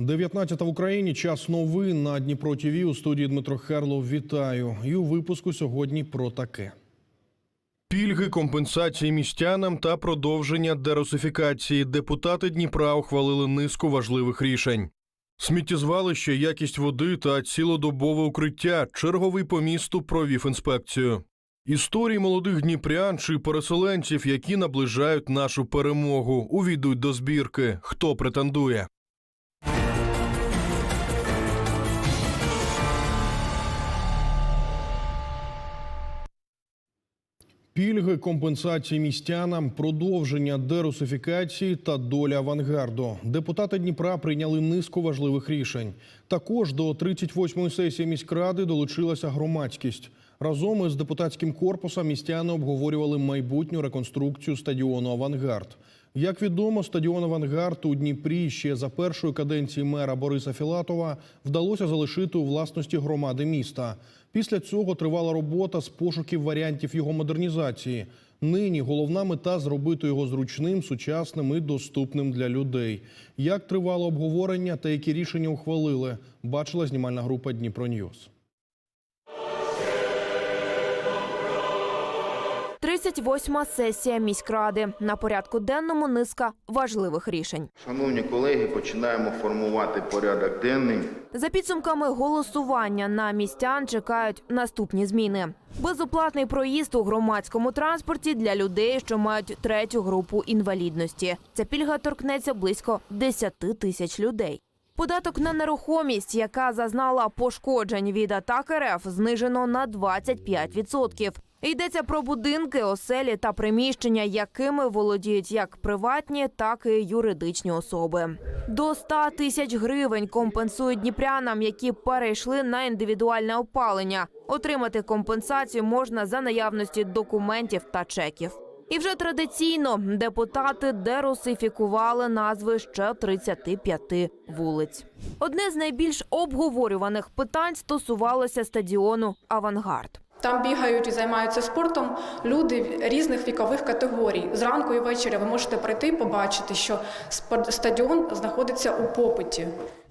19 в Україні. Час новин на Дніпро ТІВІ. У студії Дмитро Херлов. Вітаю. І у випуску сьогодні про таке. Пільги, компенсації містянам та продовження дерусифікації. Депутати Дніпра ухвалили низку важливих рішень. Сміттєзвалище, якість води та цілодобове укриття. Черговий по місту провів інспекцію. Історії молодих дніпрян чи переселенців, які наближають нашу перемогу, увійдуть до збірки. Хто претендує? Пільги, компенсації містянам, продовження дерусифікації та доля авангарду. Депутати Дніпра прийняли низку важливих рішень. Також до 38-ї сесії міськради долучилася громадськість. Разом із депутатським корпусом містяни обговорювали майбутню реконструкцію стадіону Авангард. Як відомо, стадіон Авангард у Дніпрі ще за першої каденції мера Бориса Філатова вдалося залишити у власності громади міста. Після цього тривала робота з пошуків варіантів його модернізації. Нині головна мета зробити його зручним, сучасним і доступним для людей. Як тривало обговорення та які рішення ухвалили, бачила знімальна група Дніпро Ньюс. 38-ма сесія міськради. На порядку денному низка важливих рішень. Шановні колеги, починаємо формувати порядок денний. За підсумками голосування на містян чекають наступні зміни: безоплатний проїзд у громадському транспорті для людей, що мають третю групу інвалідності. Ця пільга торкнеться близько 10 тисяч людей. Податок на нерухомість, яка зазнала пошкоджень від атак РФ, знижено на 25%. Йдеться про будинки, оселі та приміщення, якими володіють як приватні, так і юридичні особи. До 100 тисяч гривень компенсують дніпрянам, які перейшли на індивідуальне опалення. Отримати компенсацію можна за наявності документів та чеків. І вже традиційно депутати дерусифікували назви ще 35 вулиць. Одне з найбільш обговорюваних питань стосувалося стадіону Авангард. Там бігають і займаються спортом люди різних вікових категорій. Зранку і ввечері ви можете прийти і побачити, що стадіон знаходиться у попиті.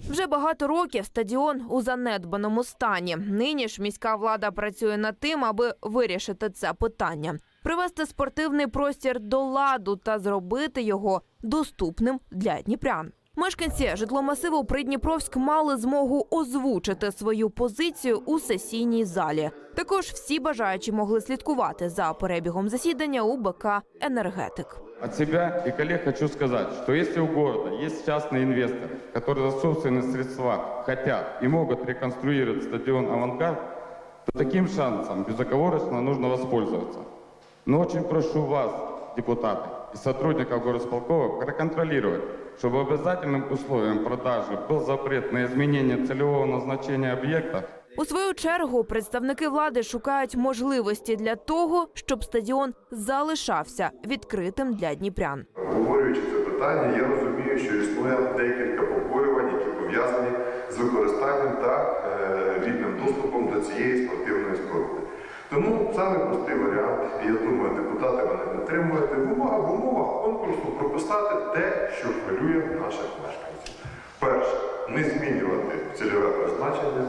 Вже багато років стадіон у занедбаному стані. Нині ж міська влада працює над тим, аби вирішити це питання, привести спортивний простір до ладу та зробити його доступним для дніпрян. Мешканці житломасиву Придніпровськ мали змогу озвучити свою позицію у сесійній залі. Також всі бажаючі могли слідкувати за перебігом засідання у БК Енергетик. От себя и коллег хочу сказать, что если у города есть частные инвесторы, которые за собственные средства хотят и могут реконструировать стадион «Авангард», то таким шансом безоговорочно нужно воспользоваться. Но очень прошу вас, депутаты и сотрудников горосполкова, проконтролировать, чтобы обязательным условием продажи был запрет на изменение целевого назначения объекта У свою чергу представники влади шукають можливості для того, щоб стадіон залишався відкритим для дніпрян. Обговорюючи це питання, я розумію, що існує декілька побоювань, які пов'язані з використанням та е, вільним доступом до цієї спортивної споруди. Тому саме простий варіант, і я думаю, депутати мене підтримуєте, в умовах, в умовах конкурсу прописати те, що хвилює наших мешканців. Перше, не змінювати цільове призначення.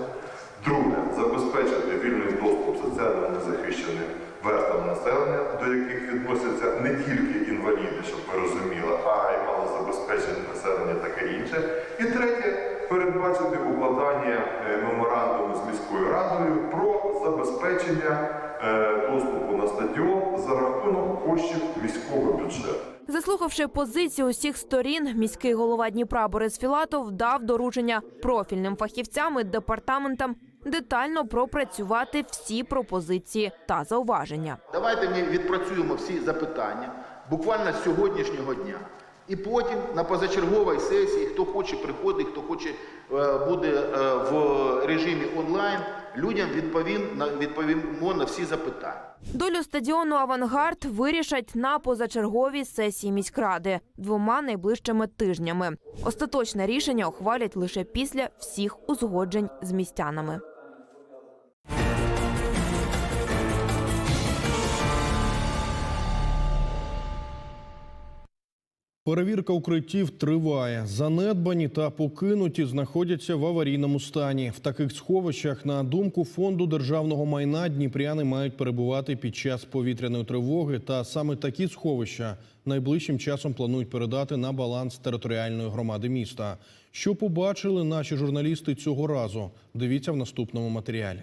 Друге, забезпечити вільний доступ соціально незахищеним верствам населення, до яких відносяться не тільки інваліди, щоб ви розуміли, а й малозабезпечене населення таке інше. І третє, передбачити укладання е, меморандуму з міською радою про забезпечення е, доступу на стадіон за рахунок коштів міського бюджету. Заслухавши позицію усіх сторін, міський голова Дніпра Борис Філатов дав доручення профільним фахівцям і департаментам детально пропрацювати всі пропозиції та зауваження. Давайте ми відпрацюємо всі запитання буквально з сьогоднішнього дня. І потім на позачерговій сесії, хто хоче приходить, хто хоче е, буде е, в режимі онлайн, людям відповім відповімо на всі запитання. Долю стадіону Авангард вирішать на позачерговій сесії міськради двома найближчими тижнями. Остаточне рішення ухвалять лише після всіх узгоджень з містянами. Перевірка укриттів триває. Занедбані та покинуті знаходяться в аварійному стані. В таких сховищах, на думку фонду державного майна, дніпряни мають перебувати під час повітряної тривоги. Та саме такі сховища найближчим часом планують передати на баланс територіальної громади міста. Що побачили наші журналісти цього разу? Дивіться в наступному матеріалі.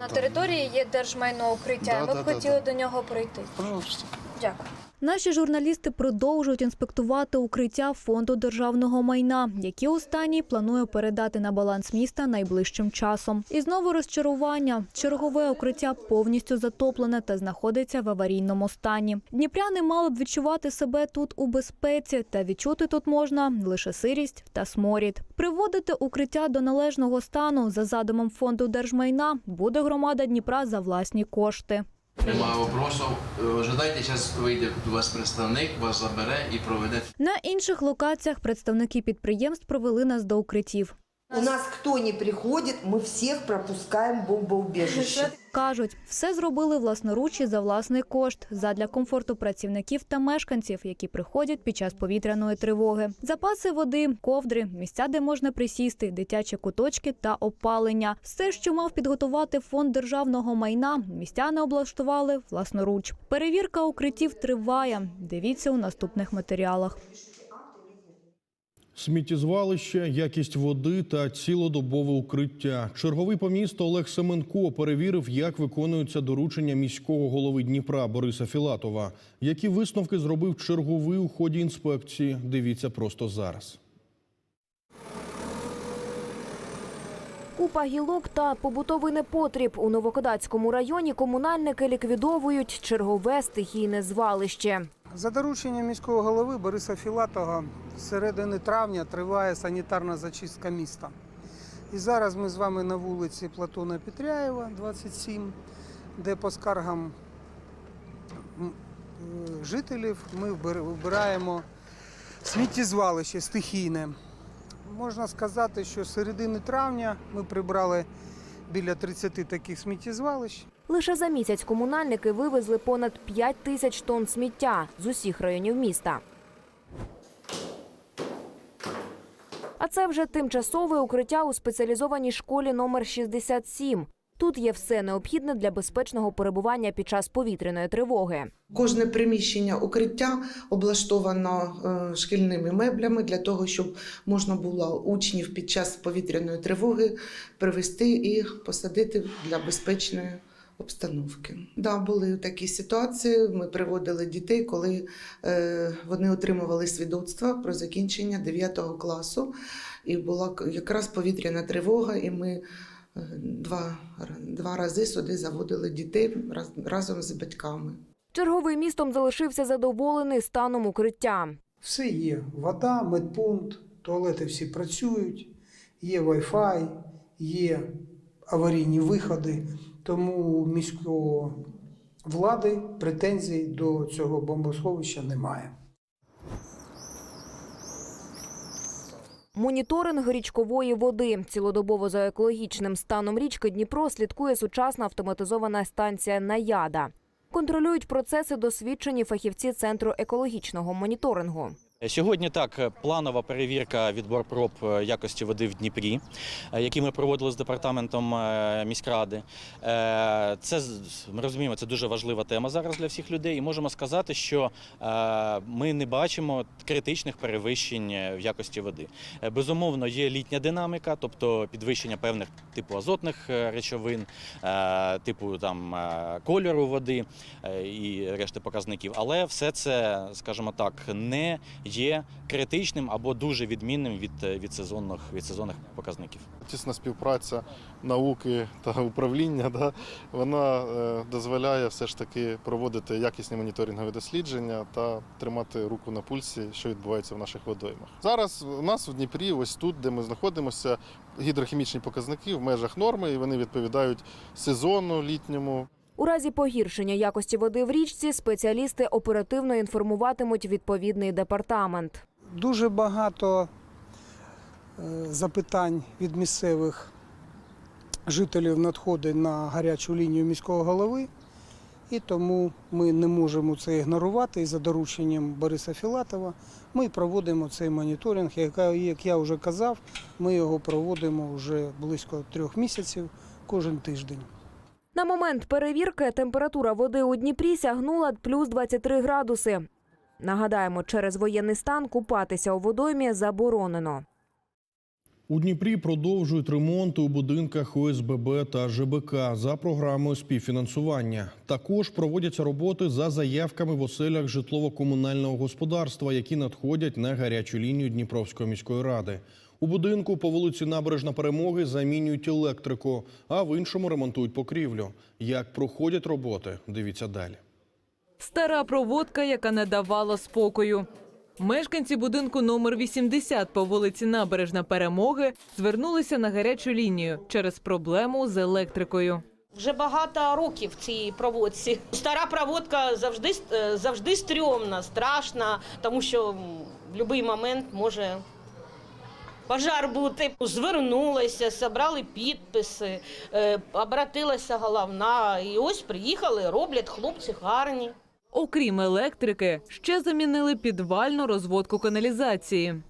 На території є держмайно укриття. Ми б хотіли до нього пройти. Пожалуйста. Дякую. Наші журналісти продовжують інспектувати укриття фонду державного майна, які останній планує передати на баланс міста найближчим часом. І знову розчарування. Чергове укриття повністю затоплене та знаходиться в аварійному стані. Дніпряни мали б відчувати себе тут у безпеці, та відчути тут можна лише сирість та сморід. Приводити укриття до належного стану за задумом фонду держмайна буде громада Дніпра за власні кошти. Немає вопросов. Е, Ожидайте, зараз вийде до вас представник, вас забере і проведе На інших локаціях представники підприємств провели нас до укриттів. У нас кто не приходит, мы всех пропускаем в. Кажуть, все зробили власноруч і за власний кошт задля комфорту працівників та мешканців, які приходять під час повітряної тривоги. Запаси води, ковдри, місця, де можна присісти, дитячі куточки та опалення. Все, що мав підготувати фонд державного майна, містяни облаштували власноруч. Перевірка укриттів триває. Дивіться у наступних матеріалах. Сміттєзвалище, якість води та цілодобове укриття. Черговий по місту Олег Семенко перевірив, як виконуються доручення міського голови Дніпра Бориса Філатова. Які висновки зробив черговий у ході інспекції? Дивіться просто зараз. Купа гілок та побутовий непотріб у Новокодацькому районі комунальники ліквідовують чергове стихійне звалище. За дорученням міського голови Бориса Філатова з середини травня триває санітарна зачистка міста. І зараз ми з вами на вулиці Платона Петряєва, 27, де по скаргам е, жителів ми вибираємо сміттєзвалище стихійне. Можна сказати, що з середини травня ми прибрали біля 30 таких сміттєзвалищ. Лише за місяць комунальники вивезли понад 5 тисяч тонн сміття з усіх районів міста. А це вже тимчасове укриття у спеціалізованій школі номер 67. Тут є все необхідне для безпечного перебування під час повітряної тривоги. Кожне приміщення укриття облаштовано е, шкільними меблями для того, щоб можна було учнів під час повітряної тривоги привести і посадити для безпечної обстановки. Да, були такі ситуації. Ми приводили дітей, коли е, вони отримували свідоцтва про закінчення 9 класу, і була к- якраз повітряна тривога, і ми. е, Два, два рази сюди заводили дітей раз- разом з батьками. Черговий містом залишився задоволений станом укриття. Все є. Вода, медпункт, туалети всі працюють, є Wi-Fi, є аварійні виходи. Тому у міської влади претензій до цього бомбосховища немає. Моніторинг річкової води. Цілодобово за екологічним станом річки Дніпро слідкує сучасна автоматизована станція «Наяда». Контролюють процеси досвідчені фахівці Центру екологічного моніторингу. Сьогодні так планова перевірка відбор проб е, якості води в Дніпрі, е, які ми проводили з департаментом е, міськради. Е, Це ми розуміємо, це дуже важлива тема зараз для всіх людей. І можемо сказати, що е, ми не бачимо критичних перевищень в якості води. Е, Безумовно, є літня динаміка, тобто підвищення певних типу азотних е, речовин, е, типу там е, кольору води е, і решти показників. Але все це, скажімо так, не є критичним або дуже відмінним від, е, від сезонних від сезонних показників. Тісна співпраця науки та управління да, вона е, дозволяє все ж таки проводити якісні моніторингові дослідження та тримати руку на пульсі, що відбувається в наших водоймах. Зараз у нас в Дніпрі, ось тут, де ми знаходимося, гідрохімічні показники в межах норми, і вони відповідають сезону літньому. У разі погіршення якості води в річці спеціалісти оперативно інформуватимуть відповідний департамент. Дуже багато е, запитань від місцевих жителів надходить на гарячу лінію міського голови. І тому ми не можемо це ігнорувати. І за дорученням Бориса Філатова ми проводимо цей моніторинг. Як я вже казав, ми його проводимо вже близько трьох місяців кожен тиждень. На момент перевірки температура води у Дніпрі сягнула плюс 23 градуси. Нагадаємо, через воєнний стан купатися у водоймі заборонено. У Дніпрі продовжують ремонти у будинках ОСББ та ЖБК за програмою співфінансування. Також проводяться роботи за заявками в оселях житлово-комунального господарства, які надходять на гарячу лінію Дніпровської міської ради. У будинку по вулиці Набережна Перемоги замінюють електрику, а в іншому ремонтують покрівлю. Як проходять роботи, дивіться далі. Стара проводка, яка не давала спокою. Мешканці будинку номер 80 по вулиці Набережна Перемоги звернулися на гарячу лінію через проблему з електрикою. Вже багато років в цій проводці. Стара проводка завжди е, завжди стрьомна, страшна, тому що в будь-який момент може пожар бути. Звернулися, зібрали підписи, е, обратилася головна. І ось приїхали, роблять хлопці гарні. Окрім електрики, ще замінили підвальну розводку каналізації.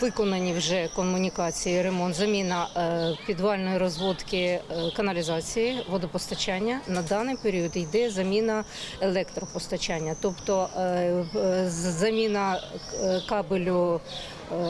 Виконані вже комунікації, ремонт, заміна е, підвальної розводки е, каналізації, водопостачання. На даний період йде заміна електропостачання, тобто е, заміна кабелю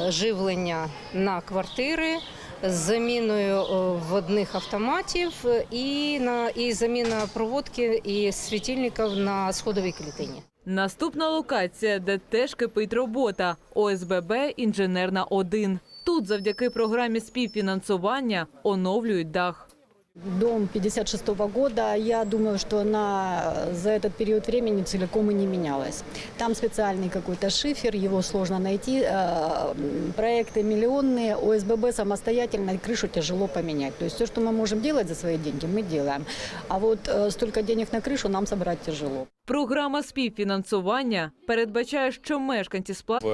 живлення на квартири. З заміною водних автоматів і на і заміна проводки і світильників на сходовій клітині. Наступна локація, де теж кипить робота ОСББ Інженерна 1 Тут завдяки програмі співфінансування оновлюють дах. Дом 56 года, я думаю, что она за этот период времени целиком и не менялась. Там специальный какой-то шифер, его сложно найти. Э, Проекты миллионные, ОСББ самостоятельно, и крышу тяжело поменять. То есть все, что мы можем делать за свои деньги, мы делаем. А вот э, столько денег на крышу нам собрать тяжело. Програма співфінансування передбачає, що мешканці сплатять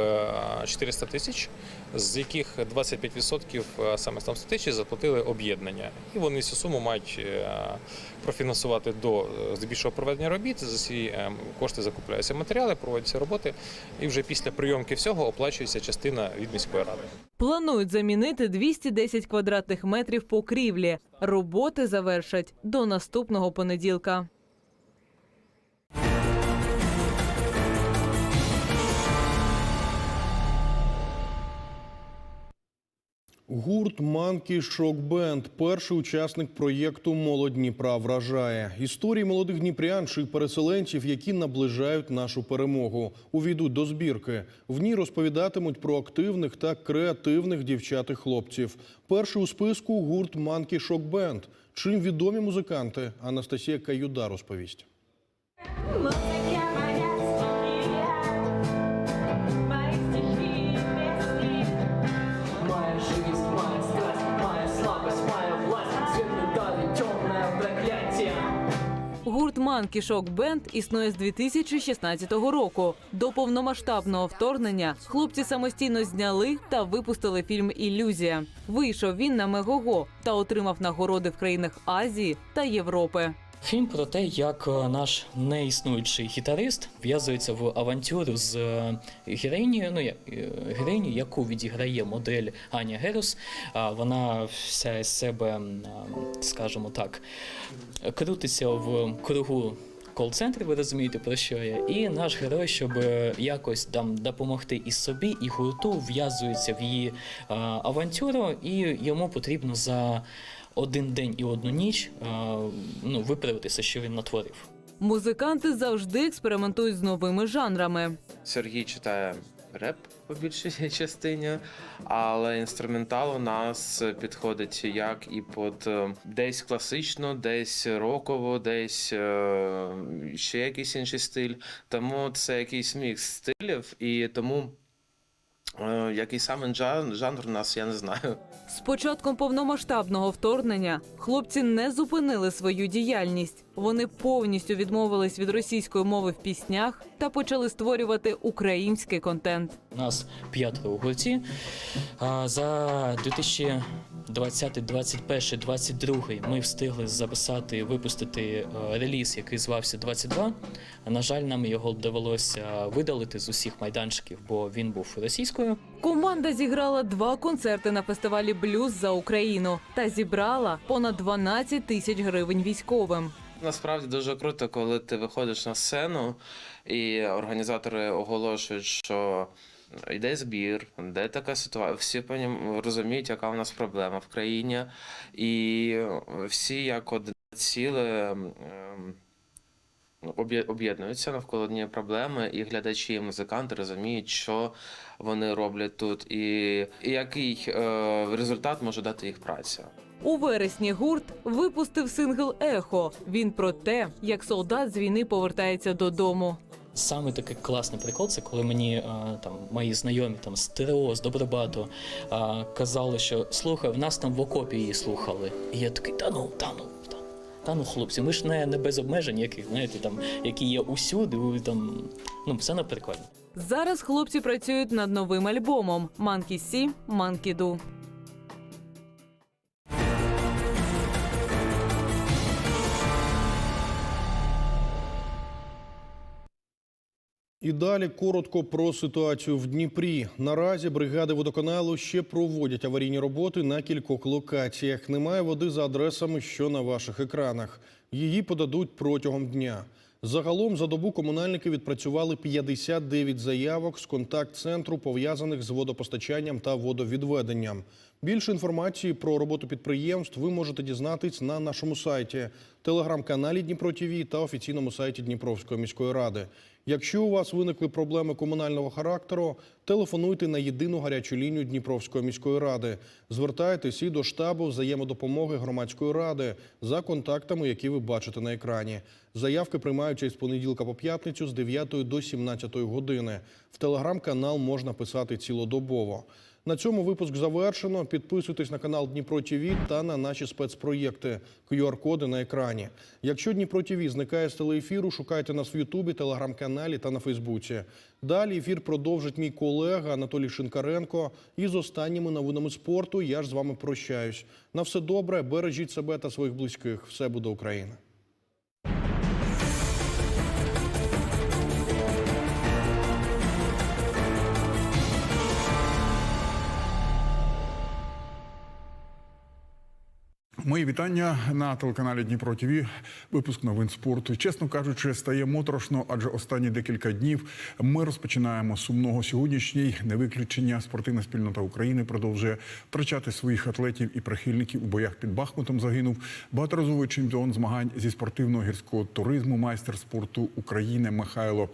в 400 тисяч, з яких 25% саме з там 100 тисяч заплатили об'єднання. І вони цю суму мають е, профінансувати до е, здебільшого проведення робіт. За ці е, кошти закупляються матеріали, проводяться роботи, і вже після прийомки всього оплачується частина від міської ради. Планують замінити 210 квадратних метрів покрівлі. Роботи завершать до наступного понеділка. Гурт Манкі Шок Бенд перший учасник проєкту Молодь Дніпра вражає. Історії молодих дніпрян чи переселенців, які наближають нашу перемогу, увійдуть до збірки. В ній розповідатимуть про активних та креативних дівчат і хлопців. Перший у списку гурт Манкі Шок Бенд. Чим відомі музиканти? Анастасія Каюда розповість. Гурт Манкі Шок Бенд існує з 2016 року. До повномасштабного вторгнення хлопці самостійно зняли та випустили фільм Ілюзія. Вийшов він на Мегого та отримав нагороди в країнах Азії та Європи. Фільм про те, як е, наш неіснуючий гітарист в'язується в авантюру з е, героїнею, ну я- е, героїнею, яку відіграє модель Аня Герус. Вона вся із себе, скажімо так, крутиться в кругу. Кол-центрі, ви розумієте, про що я. І наш герой, щоб якось там допомогти і собі, і гурту, в'язується в її авантюру, і йому потрібно за один день і одну ніч а, ну, виправитися, що він натворив. Музиканти завжди експериментують з новими жанрами. Сергій читає реп по більшій частині, але інструментал у нас підходить як і під е, десь класично, десь роково, десь е, ще якийсь інший стиль. Тому це якийсь мікс стилів, і тому е, який саме жанр у нас, я не знаю. З початком повномасштабного вторгнення хлопці не зупинили свою діяльність. Вони повністю відмовились від російської мови в піснях та почали створювати український контент. Нас п'ятеро у гурті. А За 20, 21, 22 ми встигли записати, випустити е, реліз, який звався 22. На жаль, нам його довелося видалити з усіх майданчиків, бо він був російською. Команда зіграла два концерти на фестивалі Блюз за Україну та зібрала понад 12 тисяч гривень військовим. Насправді дуже круто, коли ти виходиш на сцену і організатори оголошують, що йде збір, де така ситуація. Всі розуміють, яка в нас проблема в країні, і всі як одне ціле ем, об'єднуються навколо однієї проблеми, і глядачі, і музиканти розуміють, що вони роблять тут, і, і який е, результат може дати їх праця. У вересні гурт випустив сингл Ехо. Він про те, як солдат з війни повертається додому. Саме такий класний прикол, це коли мені е, там мої знайомі там з ТРО, з Добробату е, казали, що слухай, в нас там в окопі її слухали. І я такий, та ну, та ну, та, ну, хлопці, ми ж не, не без обмежень, яких знаєте, там які є усюди, там ну все не прикольно. Зараз хлопці працюють над новим альбомом Monkey See, Monkey Do. І далі коротко про ситуацію в Дніпрі. Наразі бригади водоканалу ще проводять аварійні роботи на кількох локаціях. Немає води за адресами, що на ваших екранах. Її подадуть протягом дня. Загалом за добу комунальники відпрацювали 59 заявок з контакт-центру, пов'язаних з водопостачанням та водовідведенням. Більше інформації про роботу підприємств ви можете дізнатись на нашому сайті, телеграм-каналі Дніпро ТІВІ та офіційному сайті Дніпровської міської ради. Якщо у вас виникли проблеми комунального характеру, телефонуйте на єдину гарячу лінію Дніпровської міської ради. Звертайтесь і до штабу взаємодопомоги громадської ради за контактами, які ви бачите на екрані. Заявки приймаються із понеділка по п'ятницю з 9 до 17 години. В телеграм-канал можна писати цілодобово. На цьому випуск завершено. Підписуйтесь на канал Дніпро ТІВІ та на наші спецпроєкти. QR-коди на екрані. Якщо Дніпро ТІВІ зникає з телеефіру, шукайте нас в Ютубі, телеграм-каналі та на Фейсбуці. Далі ефір продовжить мій колега Анатолій Шинкаренко. І з останніми новинами спорту я ж з вами прощаюсь. На все добре, бережіть себе та своїх близьких. Все буде Україна. Мої вітання на телеканалі Дніпро ТВ. Випуск новин спорту. Чесно кажучи, стає моторошно, адже останні декілька днів ми розпочинаємо сумного сьогоднішній не виключення. Спортивна спільнота України продовжує втрачати своїх атлетів і прихильників у боях під Бахмутом. Загинув багаторазовий чемпіон змагань зі спортивного гірського туризму, майстер спорту України Михайло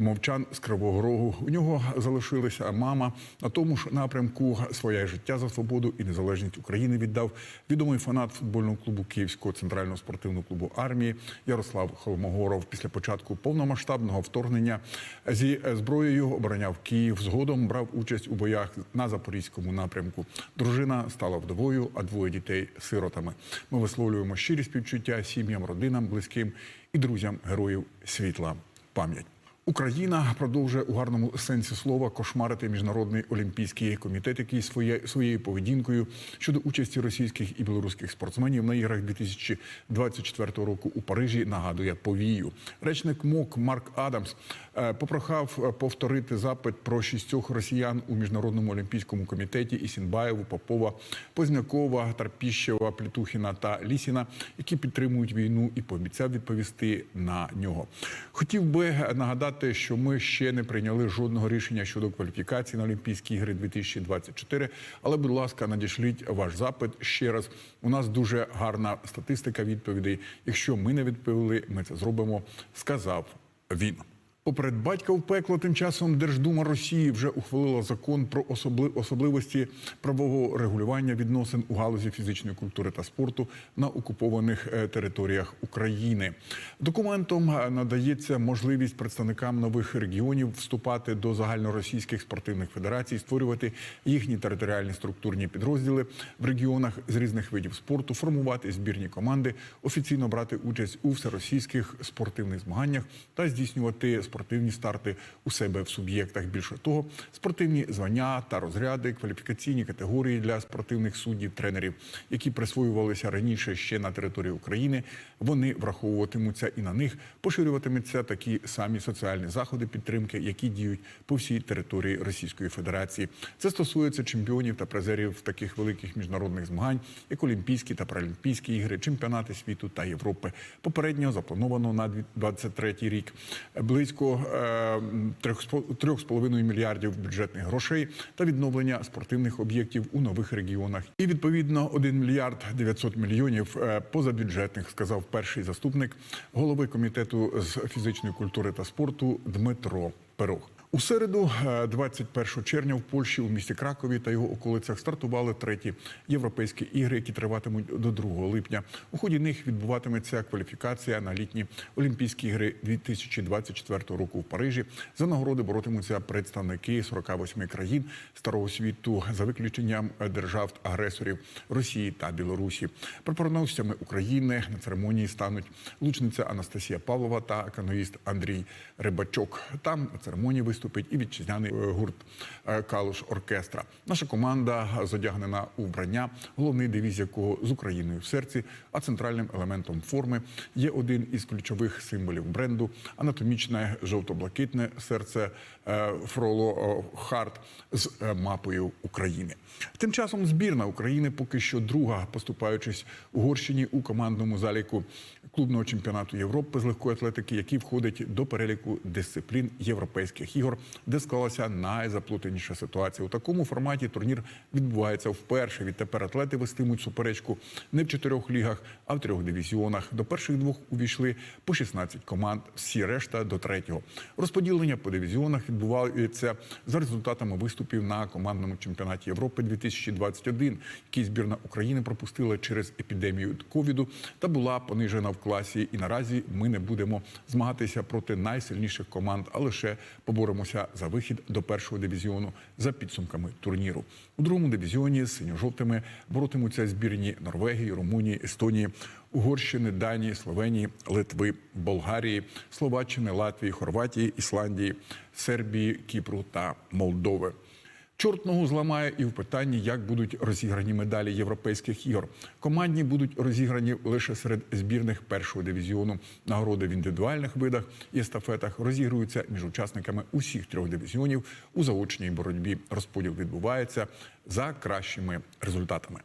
Мовчан з Кривого Рогу. У нього залишилася мама на тому ж напрямку своє життя за свободу і незалежність України віддав відомий фанат футбольного клубу Київського центрального спортивного клубу армії Ярослав Холмогоров. Після початку повномасштабного вторгнення зі зброєю обороняв Київ. Згодом брав участь у боях на запорізькому напрямку. Дружина стала вдовою, а двоє дітей сиротами. Ми висловлюємо щирі співчуття сім'ям, родинам, близьким і друзям героїв світла. Пам'ять. Україна продовжує у гарному сенсі слова кошмарити міжнародний олімпійський комітет, який своє, своєю поведінкою щодо участі російських і білоруських спортсменів на іграх 2024 року у Парижі нагадує повію. Речник МОК Марк Адамс попрохав повторити запит про шістьох росіян у міжнародному олімпійському комітеті Ісінбаєву, Попова, Познякова, Тарпіщева, Плітухіна та Лісіна, які підтримують війну, і пообіцяв відповісти на нього. Хотів би нагадати, що ми ще не прийняли жодного рішення щодо кваліфікації на Олімпійські ігри 2024, Але, будь ласка, надішліть ваш запит ще раз. У нас дуже гарна статистика відповідей. Якщо ми не відповіли, ми це зробимо. Сказав він. Поперед батька в пекло тим часом Держдума Росії вже ухвалила закон про особли- особливості правового регулювання відносин у галузі фізичної культури та спорту на окупованих е, територіях України. Документом е, надається можливість представникам нових регіонів вступати до загальноросійських спортивних федерацій, створювати їхні територіальні структурні підрозділи в регіонах з різних видів спорту, формувати збірні команди, офіційно брати участь у всеросійських спортивних змаганнях та здійснювати спортивні старти у себе в суб'єктах. Більше того, спортивні звання та розряди, кваліфікаційні категорії для спортивних суддів, тренерів, які присвоювалися раніше ще на території України, вони враховуватимуться і на них поширюватимуться такі самі соціальні заходи підтримки, які діють по всій території Російської Федерації. Це стосується чемпіонів та призерів таких великих міжнародних змагань, як Олімпійські та Паралімпійські ігри, чемпіонати світу та Європи. Попередньо заплановано на 2023 рік близько е, трьох з- половиною мільярдів бюджетних грошей та відновлення спортивних об'єктів у нових регіонах. І відповідно 1 мільярд 900 мільйонів е, позабюджетних, сказав перший заступник голови комітету з фізичної культури та спорту Дмитро Перох. У середу, е, 21 червня, в Польщі у місті Кракові та його околицях стартували треті європейські ігри, які триватимуть до 2 липня. У ході них відбуватиметься кваліфікація на літні Олімпійські ігри 2024 року в Парижі. За нагороди боротимуться представники 48 країн старого світу за виключенням держав-агресорів Росії та Білорусі. Прапороносцями України на церемонії стануть лучниця Анастасія Павлова та каноїст Андрій Рибачок. Там церемонії виступить і вітчизняний е, гурт е, Калуш Оркестра. Наша команда зодягнена у вбрання, головний девіз якого з Україною в серці, а центральним елементом форми є один із ключових символів бренду анатомічне жовто-блакитне серце е, Фроло Харт з мапою України. Тим часом збірна України поки що друга, поступаючись Угорщині у командному заліку клубного чемпіонату Європи з легкої атлетики, який входить до переліку дисциплін європейських ігор, де склалася найзаплутаніша ситуація. У такому форматі турнір відбувається вперше. Відтепер атлети вестимуть суперечку не в чотирьох лігах, а в трьох дивізіонах. До перших двох увійшли по 16 команд. Всі решта до третього. Розподілення по дивізіонах відбувається за результатами виступів на командному чемпіонаті Європи 2021, який збірна України пропустила через епідемію ковіду та була понижена в класі. І наразі ми не будемо змагатися проти найсильніших команд, а лише поборемося за вихід до першого дивізіону за підсумками турніру. У другому дивізіоні з синьо-жовтими боротимуться збірні Норвегії, Румунії, Естонії. Угорщини, Данії, Словенії, Литви, Болгарії, Словаччини, Латвії, Хорватії, Ісландії, Сербії, Кіпру та Молдови. Чорт ногу зламає і в питанні, як будуть розіграні медалі європейських ігор. Командні будуть розіграні лише серед збірних першого дивізіону. Нагороди в індивідуальних видах і естафетах розігруються між учасниками усіх трьох дивізіонів у заочній боротьбі. Розподіл відбувається за кращими результатами.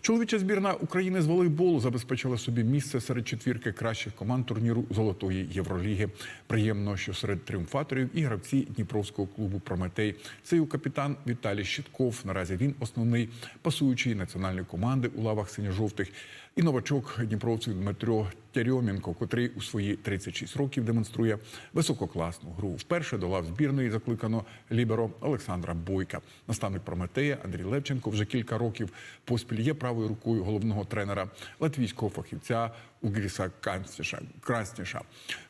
Чоловіча збірна України з волейболу забезпечила собі місце серед четвірки кращих команд турніру Золотої Євроліги. Приємно, що серед тріумфаторів і гравці Дніпровського клубу Прометей. Це його капітан Віталій Щитков. Наразі він основний пасуючий національної команди у лавах синьо-жовтих. І новачок дніпровців Дмитро Тярьомінко, котрий у свої 36 років демонструє висококласну гру. Вперше до лав збірної закликано ліберо Олександра Бойка. Наставник Прометея Андрій Левченко вже кілька років поспіль є правою рукою головного тренера латвійського фахівця Угріса. Красніша.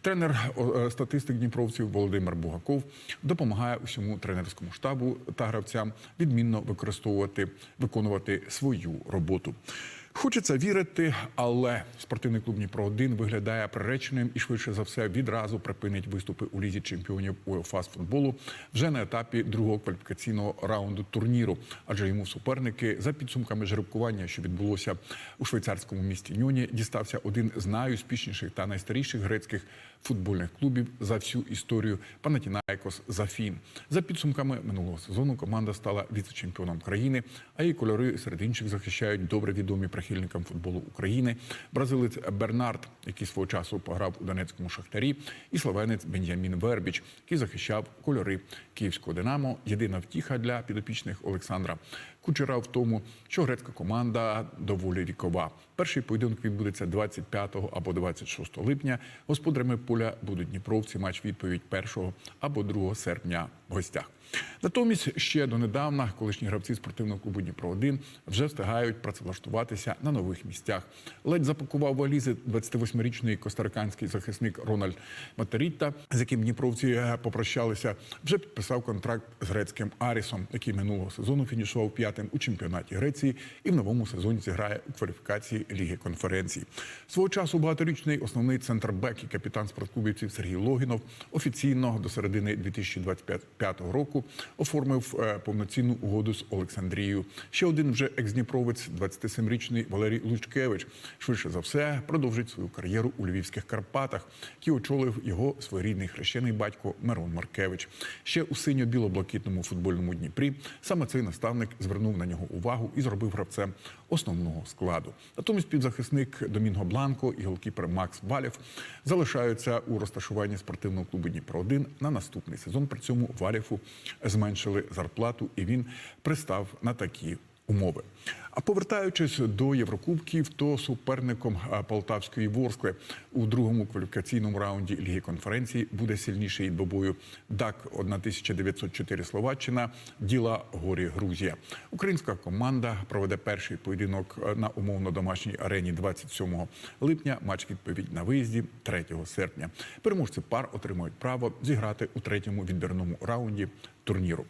Тренер е, статистик дніпровців Володимир Бугаков допомагає усьому тренерському штабу та гравцям відмінно використовувати виконувати свою роботу. Хочеться вірити, але спортивний клуб Дніпро 1 виглядає приреченим і швидше за все відразу припинить виступи у лізі чемпіонів УЄФА з футболу вже на етапі другого кваліфікаційного раунду турніру, адже йому суперники за підсумками жеребкування, що відбулося у швейцарському місті Ньоні, дістався один з найуспішніших та найстаріших грецьких футбольних клубів за всю історію Панатінаїкос Зафін. За підсумками минулого сезону команда стала віце-чемпіоном країни, а її кольори серед інших захищають добре відомі прихильникам футболу України. Бразилець Бернард, який свого часу пограв у Донецькому шахтарі, і словенець Бенjamін Вербіч, який захищав кольори київського Динамо. Єдина втіха для підопічних Олександра Кучера в тому, що грецька команда доволі вікова. Перший поєдинок відбудеться 25 або 26 липня. Господарями поля будуть дніпровці. Матч відповідь 1 або 2 серпня в гостях. Натомість ще донедавна колишні гравці спортивного клубу Дніпро 1 вже встигають працевлаштуватися на нових місцях. Ледь запакував валізи 28-річний костариканський захисник Рональд Матерітта, з яким дніпровці е, попрощалися. Вже підписав контракт з грецьким Арісом, який минулого сезону фінішував п'ятим у чемпіонаті Греції і в новому сезоні зіграє у кваліфікації Ліги конференцій. Свого часу багаторічний основний центр бек і капітан спортклубівців Сергій Логінов офіційно до середини 2025 року оформив е, повноцінну угоду з Олександрією. Ще один вже екс-дніпровець, 27-річний Валерій Лучкевич, швидше за все продовжить свою кар'єру у львівських Карпатах, які очолив його своєрідний хрещений батько Мирон Маркевич. Ще у синьо-біло-блакитному футбольному Дніпрі саме цей наставник звернув на нього увагу і зробив гравцем основного складу. Натомість підзахисник Домінго Бланко і голкіпер Макс Валєв залишаються у розташуванні спортивного клубу Дніпро 1 на наступний сезон. При цьому Валєву зменшили зарплату, і він пристав на такі умови. А повертаючись до Єврокубків, то суперником полтавської Ворскли у другому кваліфікаційному раунді Ліги конференції буде сильніший до бою ДАК 1904 Словаччина, діла Горі Грузія. Українська команда проведе перший поєдинок е, на умовно домашній арені 27 липня. Матч відповідь на виїзді 3 серпня. Переможці пар отримують право зіграти у третьому відбірному раунді турніру.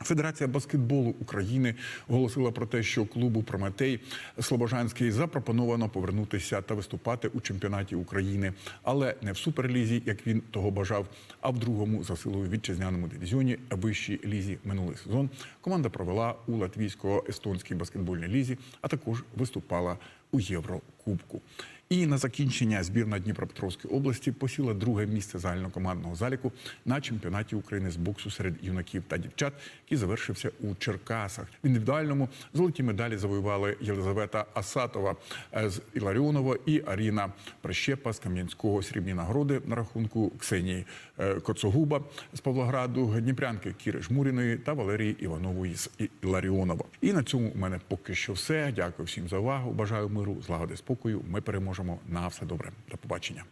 Федерація баскетболу України оголосила про те, що клубу Прометей Слобожанський запропоновано повернутися та виступати у чемпіонаті України, але не в суперлізі, як він того бажав, а в другому за силою вітчизняному дивізіоні вищій лізі минулий сезон. Команда провела у латвійсько-естонській баскетбольній лізі, а також виступала у Єврокубку. І на закінчення збірна Дніпропетровської області посіла друге місце загальнокомандного заліку на чемпіонаті України з боксу серед юнаків та дівчат, який завершився у Черкасах. В індивідуальному золоті медалі завоювали Єлизавета Асатова е, з Іларіонова і Аріна Прищепа з Кам'янського срібні нагороди на рахунку Ксенії е, Коцогуба з Павлограду, Дніпрянки Кіри Жмуріної та Валерії Іванової з Іларіонова. І на цьому у мене поки що все. Дякую всім за увагу. Бажаю миру, злагоди, спокою. Ми переможемо на все добре. До побачення.